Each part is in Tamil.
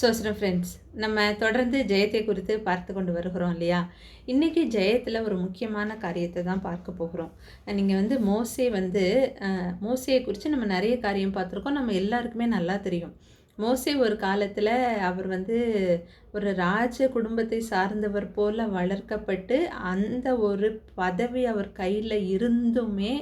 சோசரம் ஃப்ரெண்ட்ஸ் நம்ம தொடர்ந்து ஜெயத்தை குறித்து பார்த்து கொண்டு வருகிறோம் இல்லையா? இன்றைக்கி ஜெயத்தில் ஒரு முக்கியமான காரியத்தை தான் பார்க்க போகிறோம். நீங்கள் வந்து மோசே வந்து மோசையை குறித்து நம்ம நிறைய காரியம் பார்த்துருக்கோம். நம்ம எல்லாருக்குமே நல்லா தெரியும். மோசே ஒரு காலத்தில் அவர் வந்து ஒரு ராஜ குடும்பத்தை சார்ந்தவர் போல் வளர்க்கப்பட்டு அந்த ஒரு பதவி அவர் கையில் இருந்துமே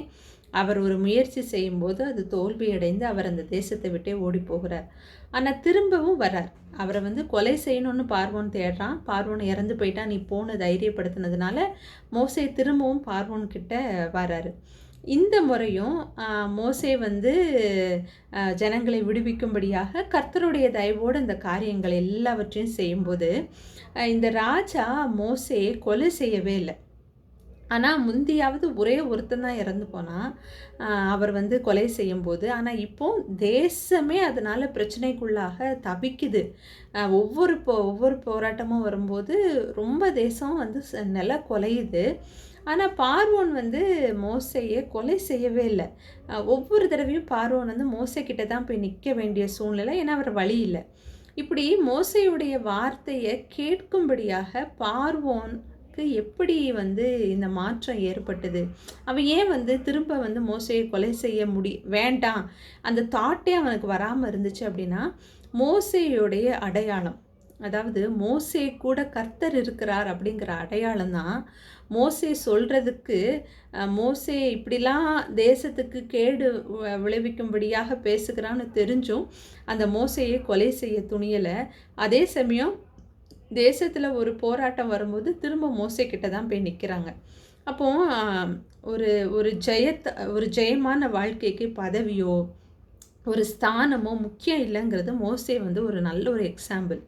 அவர் ஒரு முயற்சி செய்யும்போது அது தோல்வியடைந்து அவர் அந்த தேசத்தை விட்டே ஓடி போகிறார் ஆனால் திரும்பவும் வரார் அவரை வந்து கொலை செய்யணும்னு பார்வோன் தேடுறான். பார்வோன் இறந்து போயிட்டான் நீ போன தைரியப்படுத்தினதுனால மோசே திரும்பவும் பார்வோன் கிட்ட வராரு. இந்த முறையும் மோசே வந்து ஜனங்களை விடுவிக்கும்படியாக கர்த்தருடைய தயவோடு இந்த காரியங்கள் எல்லாவற்றையும் செய்யும்போது இந்த ராஜா மோசையை கொலை செய்யவே இல்லை. ஆனால் முந்தியாவது ஒரே ஒருத்தன் தான் இறந்து போனால் அவர் வந்து கொலை செய்யும்போது. ஆனால் இப்போ தேசமே அதனால் பிரச்சனைக்குள்ளாக தவிக்குது. ஒவ்வொரு போ ஒவ்வொரு போராட்டமும் வரும்போது ரொம்ப தேசம் வந்து ச- நில கொலையுது. ஆனால் பார்வோன் வந்து மோசையை கொலை செய்யவே இல்லை. ஒவ்வொரு தடவையும் பார்வோன் வந்து மோசை கிட்ட தான் போய் நிற்க வேண்டிய சூழ்நிலை. ஏன்னா அவர் வழி இல்லை. இப்படி மோசையுடைய வார்த்தையை கேட்கும்படியாக பார்வோன் அவளுக்கு எப்படி வந்து இந்த மாற்றம் ஏற்பட்டது? அவன் ஏன் வந்து திரும்ப வந்து மோசையை கொலை செய்ய முடி வேண்டாம். அந்த தாட்டே அவனுக்கு வராமல் இருந்துச்சு அப்படின்னா மோசையுடைய அடையாளம் அதாவது மோசே கூட கர்த்தர் இருக்கிறார் அப்படிங்கிற அடையாளம் தான் மோசே சொல்கிறதுக்கு மோசே இப்படிலாம் தேசத்துக்கு கேடு விளைவிக்கும்படியாக பேசுகிறான்னு தெரிஞ்சும் அந்த மோசையை கொலை செய்ய துணியலை. அதே சமயம் தேசத்தில் ஒரு போராட்டம் வரும்போது திரும்ப மோசைக்கிட்ட தான் போய் நிற்கிறாங்க அப்போ ஒரு ஒரு ஜெயத்த ஒரு ஜெயமான வாழ்க்கைக்கு பதவியோ ஒரு ஸ்தானமோ முக்கியம் இல்லைங்கிறது மோசே வந்து ஒரு நல்ல ஒரு எக்ஸாம்பிள்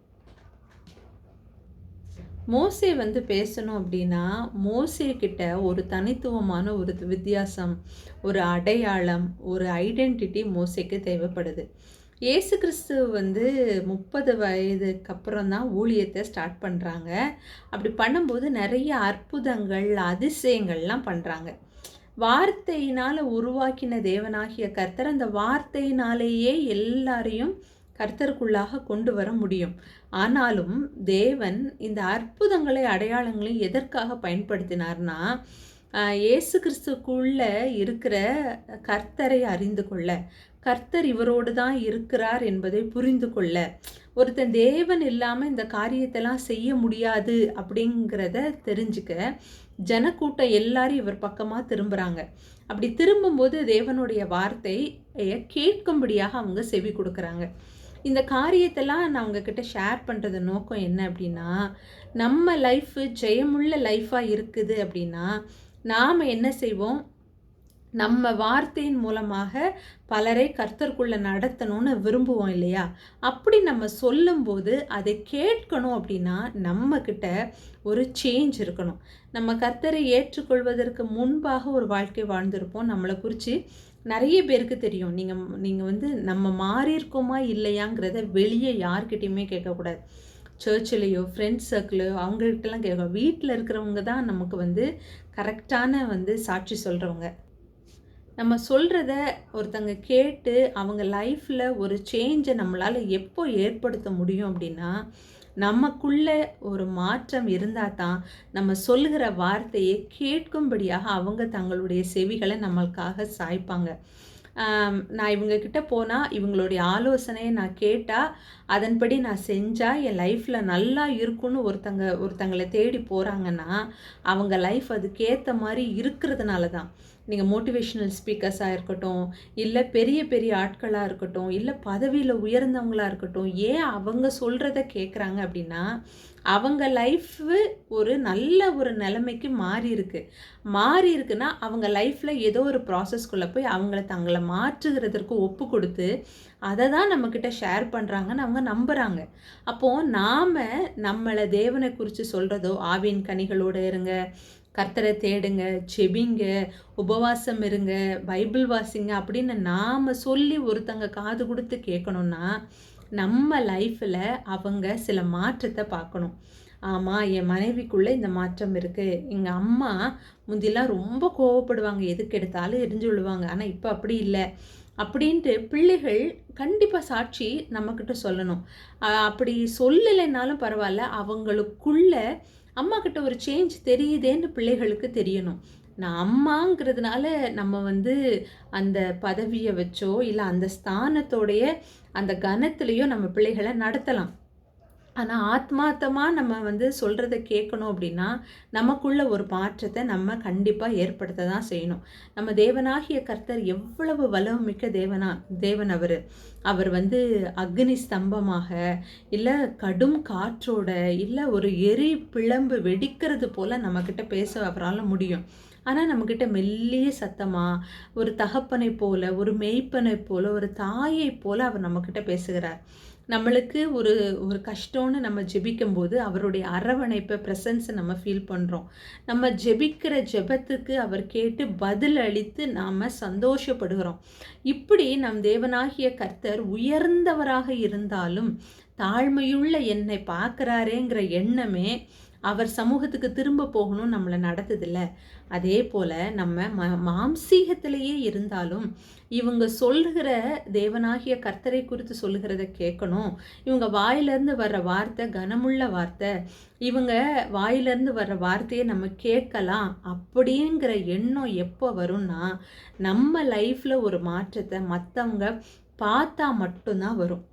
மோசே வந்து பேசணும் அப்படின்னா மோசே கிட்ட ஒரு தனித்துவமான ஒரு வித்தியாசம் ஒரு அடையாளம் ஒரு ஐடென்டிட்டி மோசைக்கு தேவைப்படுது. இயேசு கிறிஸ்து வந்து முப்பது வயதுக்கு அப்புறம் தான் ஊழியத்தை ஸ்டார்ட் பண்ணுறாங்க அப்படி பண்ணும்போது நிறைய அற்புதங்கள் அதிசயங்கள்லாம் பண்ணுறாங்க வார்த்தையினால் உருவாக்கின தேவனாகிய கர்த்தர் அந்த வார்த்தையினாலேயே எல்லாரையும் கர்த்தருக்குள்ளாக கொண்டு வர முடியும். ஆனாலும் தேவன் இந்த அற்புதங்களை அடையாளங்களை எதற்காக பயன்படுத்தினார்னா இயேசு கிறிஸ்துக்குள்ளே இருக்கிற கர்த்தரை அறிந்து கொள்ள. கர்த்தர் இவரோடு தான் இருக்கிறார் என்பதை புரிந்து கொள்ள. ஒருத்தன் தேவன் இல்லாமல் இந்த காரியத்தெல்லாம் செய்ய முடியாது அப்படிங்கிறத தெரிஞ்சுக்க ஜனக்கூட்டம் எல்லாரும் இவர் பக்கமாக திரும்புகிறாங்க அப்படி திரும்பும்போது தேவனுடைய வார்த்தையை கேட்கும்படியாக அவங்க செவி கொடுக்குறாங்க. இந்த காரியத்தெல்லாம் நான் உங்ககிட்ட ஷேர் பண்ணுறது நோக்கம் என்ன அப்படின்னா நம்ம லைஃப் ஜெயமுள்ள லைஃபாக இருக்குது அப்படின்னா நாம் என்ன செய்வோம்? நம்ம வார்த்தையின் மூலமாக பலரை கர்த்தருக்குள்ளே நடத்தணும்னு விரும்புவோம் இல்லையா? அப்படி நம்ம சொல்லும்போது அதை கேட்கணும் அப்படின்னா நம்மக்கிட்ட ஒரு சேஞ்ச் இருக்கணும். நம்ம கர்த்தரை ஏற்றுக்கொள்வதற்கு முன்பாக ஒரு வாழ்க்கை வாழ்ந்திருப்போம். நம்மளை குறித்து நிறைய பேருக்கு தெரியும். நீங்கள் நீங்கள் வந்து நம்ம மாறியிருக்கோமா இல்லையாங்கிறத வெளியே யார்கிட்டையுமே கேட்கக்கூடாது. சர்ச்சிலேயோ ஃப்ரெண்ட்ஸ் சர்க்கிளையோ அவங்கள்ட்டலாம் கேட்கும் வீட்டில் இருக்கிறவங்க தான் நமக்கு வந்து கரெக்டான வந்து சாட்சி சொல்கிறவங்க நம்ம சொல்கிறத ஒருத்தங்க கேட்டு அவங்க லைஃப்பில் ஒரு சேஞ்சை நம்மளால் எப்போ ஏற்படுத்த முடியும் அப்படின்னா நமக்குள்ள ஒரு மாற்றம் இருந்தால் தான் நம்ம சொல்லுகிற வார்த்தையை கேட்கும்படியாக அவங்க தங்களுடைய செவிகளை நம்மளுக்காக சாய்ப்பாங்க. நான் இவங்கக்கிட்ட போனால் இவங்களுடைய ஆலோசனையை நான் கேட்டால் அதன்படி நான் செஞ்சால் என் லைஃப்பில் நல்லா இருக்கும்னு ஒருத்தங்க ஒருத்தங்களை தேடி போகிறாங்கன்னா அவங்க லைஃப் அதுக்கேற்ற மாதிரி இருக்கிறதுனால தான். நீங்கள் மோட்டிவேஷ்னல் ஸ்பீக்கர்ஸாக இருக்கட்டும் இல்லை பெரிய பெரிய ஆட்களாக இருக்கட்டும் இல்லை பதவியில் உயர்ந்தவங்களாக இருக்கட்டும் ஏன் அவங்க சொல்கிறத கேட்குறாங்க அப்படின்னா அவங்க லைஃபு ஒரு நல்ல ஒரு நிலைமைக்கு மாறி இருக்கு. மாறி இருக்குன்னா அவங்க லைஃப்பில் ஏதோ ஒரு ப்ராசஸ்க்குள்ளே போய் அவங்கள தங்களை மாற்றுகிறதற்கு ஒப்பு கொடுத்து அதை தான் நம்மக்கிட்ட ஷேர் பண்ணுறாங்கன்னு அவங்க நம்புகிறாங்க அப்போது நாம் நம்மளை தேவனை குறித்து சொல்கிறதோ ஆவின் கனிகளோடு இருங்க கர்த்தரை தேடுங்க செபிங்க உபவாசம் இருங்க பைபிள் வாசிங்க அப்படின்னு நாம் சொல்லி ஒருத்தங்க காது கொடுத்து கேட்கணும்னா நம்ம லைஃப்பில் அவங்க சில மாற்றத்தை பார்க்கணும். ஆமாம் என் மனைவிக்குள்ளே இந்த மாற்றம் இருக்குது எங்கள் அம்மா முந்திலாம் ரொம்ப கோவப்படுவாங்க. எதுக்கு எடுத்தாலும் எரிஞ்சு விழுவாங்க. ஆனால் இப்போ அப்படி இல்லை. அப்படின்ட்டு பிள்ளைகள் கண்டிப்பாக சாட்சி நம்மக்கிட்ட சொல்லணும். அப்படி சொல்லலைனாலும் பரவாயில்ல. அவங்களுக்குள்ள அம்மா கிட்ட ஒரு சேஞ்ச் தெரியுதேன்னு பிள்ளைகளுக்கு தெரியணும். நான் அம்மாங்கிறதுனால நம்ம வந்து அந்த பதவியை வச்சோ இல்லை அந்த ஸ்தானத்தோடைய அந்த கனத்துலேயோ நம்ம பிள்ளைகளை நடத்தலாம். ஆனால் ஆத்மார்த்தமாக நம்ம வந்து சொல்கிறத கேட்கணும் அப்படின்னா நமக்குள்ள ஒரு மாற்றத்தை நம்ம கண்டிப்பாக ஏற்படுத்த தான் செய்யணும். நம்ம தேவனாகிய கர்த்தர் எவ்வளவு வளமிக்க தேவனா தேவன் அவர். அவர் வந்து அக்னி ஸ்தம்பமாக இல்லை கடும் காற்றோட இல்லை ஒரு எரி பிளம்பு வெடிக்கிறது போல் நம்மக்கிட்ட பேச அவரால் முடியும். ஆனால் நம்மக்கிட்ட மெல்லிய சத்தமாக ஒரு தகப்பனை போல ஒரு மெய்ப்பனை போல ஒரு தாயை போல அவர் நம்மக்கிட்ட பேசுகிறார். நம்மளுக்கு ஒரு ஒரு கஷ்டம்னு நம்ம ஜெபிக்கும்போது அவருடைய அரவணைப்பை ப்ரெசன்ஸை நம்ம ஃபீல் பண்ணுறோம் நம்ம ஜெபிக்கிற ஜெபத்துக்கு அவர் கேட்டு பதில் அளித்து நாம் சந்தோஷப்படுகிறோம். இப்படி நம் தேவனாகிய கர்த்தர் உயர்ந்தவராக இருந்தாலும் தாழ்மையுள்ள என்னை பார்க்குறாரேங்கிற எண்ணமே அவர் சமூகத்துக்கு திரும்ப போகணும் நம்மளை நடத்துதில்ல. அதே போல் நம்ம ம மாம்சீகத்திலேயே இருந்தாலும் இவங்க சொல்கிற தேவனாகிய கர்த்தரை குறித்து சொல்லுகிறத கேட்கணும். இவங்க வாயிலேருந்து வர்ற வார்த்தை கனமுள்ள வார்த்தை இவங்க வாயிலேருந்து வர்ற வார்த்தையை நம்ம கேட்கலாம். அப்படிங்கிற எண்ணம் எப்போ வரும்னா நம்ம லைஃப்பில் ஒரு மாற்றத்தை மற்றவங்க பார்த்தா மட்டும்தான் வரும்.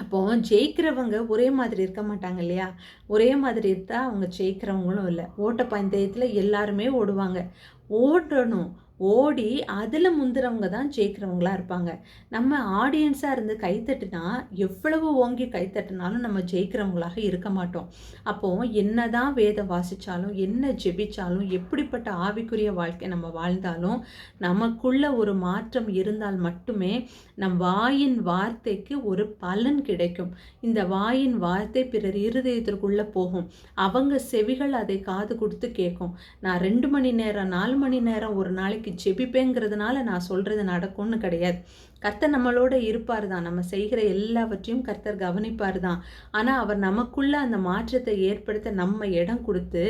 அப்போ ஜெயிக்கிறவங்க ஒரே மாதிரி இருக்க மாட்டாங்க இல்லையா? ஒரே மாதிரி இருந்தால் அவங்க ஜெயிக்கிறவங்களும் இல்லை. ஓட்ட பந்தயத்தில் எல்லாருமே ஓடுவாங்க. ஓடணும். ஓடி அதில் முந்துறவங்க தான் ஜெயிக்கிறவங்களா இருப்பாங்க. நம்ம ஆடியன்ஸாக இருந்து கைத்தட்டுனா எவ்வளவு ஓங்கி கைத்தட்டினாலும் நம்ம ஜெயிக்கிறவங்களாக இருக்க மாட்டோம். அப்போது என்ன தான் வேதம் வாசித்தாலும் என்ன ஜெபிச்சாலும் எப்படிப்பட்ட ஆவிக்குரிய வாழ்க்கை நம்ம வாழ்ந்தாலும் நமக்குள்ள ஒரு மாற்றம் இருந்தால் மட்டுமே நம் வாயின் வார்த்தைக்கு ஒரு பலன் கிடைக்கும். இந்த வாயின் வார்த்தை பிறர் இருதயத்திற்குள்ளே போகும். அவங்க செவிகள் அதை காது கொடுத்து கேட்கும். நான் ரெண்டு மணி நேரம் நாலு மணி நேரம் ஒரு நாளைக்கு இன்னைக்கு ஜெபிப்பேங்கிறதுனால நான் சொல்கிறது நடக்கும்னு கிடையாது. கர்த்தர் நம்மளோட இருப்பார் தான் நம்ம செய்கிற எல்லாவற்றையும் கர்த்தர் கவனிப்பார் தான் ஆனால் அவர் நமக்குள்ளே அந்த மாற்றத்தை ஏற்படுத்த நம்ம இடம் கொடுத்து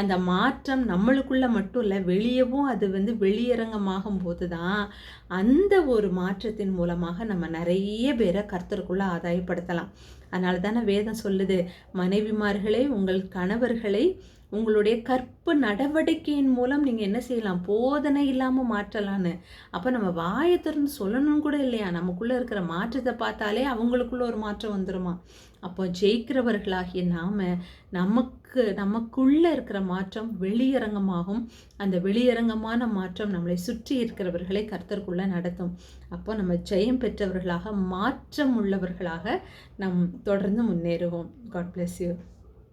அந்த மாற்றம் நம்மளுக்குள்ளே மட்டும் இல்லை வெளியவும் அது வந்து வெளியரங்கமாகும் போது தான் அந்த ஒரு மாற்றத்தின் மூலமாக நம்ம நிறைய பேரை கர்த்தருக்குள்ளே ஆதாயப்படுத்தலாம். அதனால தானே வேதம் சொல்லுது மனைவிமார்களே உங்கள் கணவர்களை உங்களுடைய கற்பு நடவடிக்கையின் மூலம் நீங்கள் என்ன செய்யலாம்? போதனை இல்லாமல் மாற்றலான்னு. அப்போ நம்ம வாயை திறந்து சொல்லணும் கூட இல்லையா? நமக்குள்ளே இருக்கிற மாற்றத்தை பார்த்தாலே அவங்களுக்குள்ள ஒரு மாற்றம் வந்துடுமா அப்போ ஜெயிக்கிறவர்களாகிய நாம் நமக்கு நமக்குள்ளே இருக்கிற மாற்றம் வெளியரங்கமாகும். அந்த வெளியரங்கமான மாற்றம் நம்மளை சுற்றி இருக்கிறவர்களை கர்த்தருக்குள்ளே நடத்தும். அப்போ நம்ம ஜெயம் பெற்றவர்களாக மாற்றம் உள்ளவர்களாக நம் தொடர்ந்து முன்னேறுவோம். God bless you